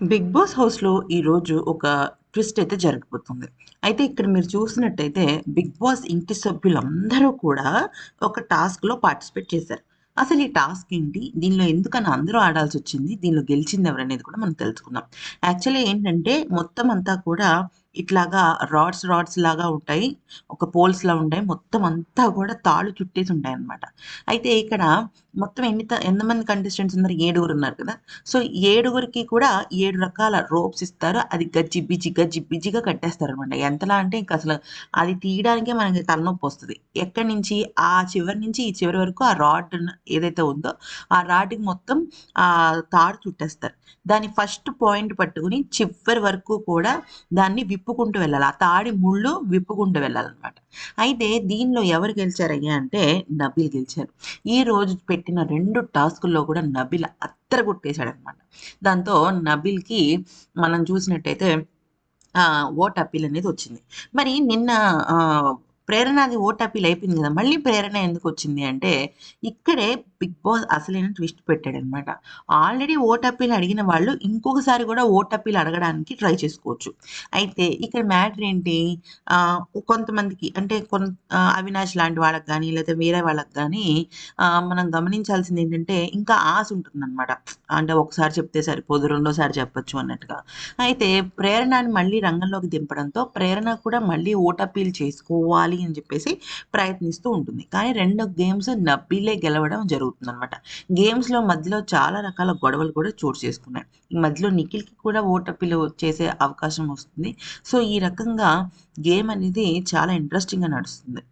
Big boss హౌస్‌లో ఈరోజు ఒక ట్విస్ట్ అయితే జరగబోతుంది. అయితే ఇక్కడ మీరు చూసినట్టయితే బిగ్ బాస్ ఇంటి సభ్యులందరూ కూడా ఒక టాస్క్‌లో పార్టిసిపేట్ చేశారు. అసలు ఈ టాస్క్ ఏంటి? దీనిలో ఎందుకని అందరూ ఆడాల్సి వచ్చింది దీనిలో గెలిచింది ఎవరనేది కూడా మనం తెలుసుకుందాం. యాక్చువల్లీ ఏంటంటే మొత్తం అంతా కూడా ఇట్లాగా రాడ్స్ రాడ్స్ లాగా ఉంటాయి. ఒక పోల్స్‌లా ఉంటాయి. మొత్తం అంతా కూడా తాళ్ళు చుట్టేసి ఉంటాయి అనమాట అయితే ఇక్కడ మొత్తం ఎన్ని ఎంతమంది కంటెస్టెంట్స్ ఉన్నారు? ఏడుగురు ఉన్నారు కదా! సో, ఏడుగురికి కూడా ఏడు రకాల రోప్స్ ఇస్తారు. అది గజిబిజి, కట్టేస్తారు అనమాట ఎంతలా అంటే ఇంక అసలు అది తీయడానికే మనకి తలనొప్పొస్తది. ఎక్కడి నుంచి ఆ చివరి నుంచి ఈ చివరి వరకు ఆ రాడ్ ఏదైతే ఉందో ఆ రాడ్‌కి మొత్తం ఆ తాడు చుట్టేస్తారు. దాని ఫస్ట్ పాయింట్ పట్టుకొని చివరి వరకు కూడా దాన్ని విప్పుకుంటూ వెళ్ళాలి. ఆ తాడి ముళ్ళు విప్పుకుంటూ వెళ్ళాలన్నమాట అయితే దీనిలో ఎవరు గెలిచారయ్యా అంటే నబీల్ గెలిచారు. ఈ రోజు పెట్టి పెట్టిన రెండు టాస్కుల్లో కూడా నబిల్ అద్దరగొట్టేసాడనమాట. దాంతో నబిల్కి మనం చూసినట్టయితే ఓట్ అప్పీల్ అనేది వచ్చింది. మరి నిన్న ప్రేరణ అది ఓట్ అప్పీల్ అయిపోయింది కదా! మళ్ళీ ప్రేరణ ఎందుకు వచ్చింది అంటే ఇక్కడే బిగ్ బాస్ అసలైన ట్విస్ట్ పెట్టాడనమాట. ఆల్రెడీ ఓట్ అప్పీల్ అడిగిన వాళ్ళు ఇంకొకసారి కూడా ఓట్ అప్పీల్ అడగడానికి ట్రై చేసుకోవచ్చు. అయితే ఇక్కడ మ్యాటర్ ఏంటి? కొంతమందికి అంటే కొంత అవినాష్ లాంటి వాళ్ళకి కానీ లేదా వేరే వాళ్ళకి కానీ మనం గమనించాల్సింది ఏంటంటే ఇంకా ఆశ ఉంటుందన్నమాట అంటే ఒకసారి చెప్తే సరిపోదు. రెండోసారి చెప్పొచ్చు అన్నట్టుగా. అయితే ప్రేరణని మళ్ళీ రంగంలోకి దింపడంతో ప్రేరణ కూడా మళ్ళీ ఓట్ అప్పీల్ చేసుకోవాలి అని చెప్పేసి ప్రయత్నిస్తూ ఉంటుంది. కానీ రెండు గేమ్స్ నబ్బీలే గెలవడం జరుగుతుంది జరుగుతుందనమాట. గేమ్స్‌లో మధ్యలో చాలా రకాల గొడవలు కూడా చోటు చేసుకున్నాయి. ఈ మధ్యలో నిఖిల్‌కి కూడా ఓటపిలు చేసే అవకాశం వస్తుంది. సో, ఈ రకంగా గేమ్ అనేది చాలా ఇంట్రెస్టింగ్‌గా నడుస్తుంది.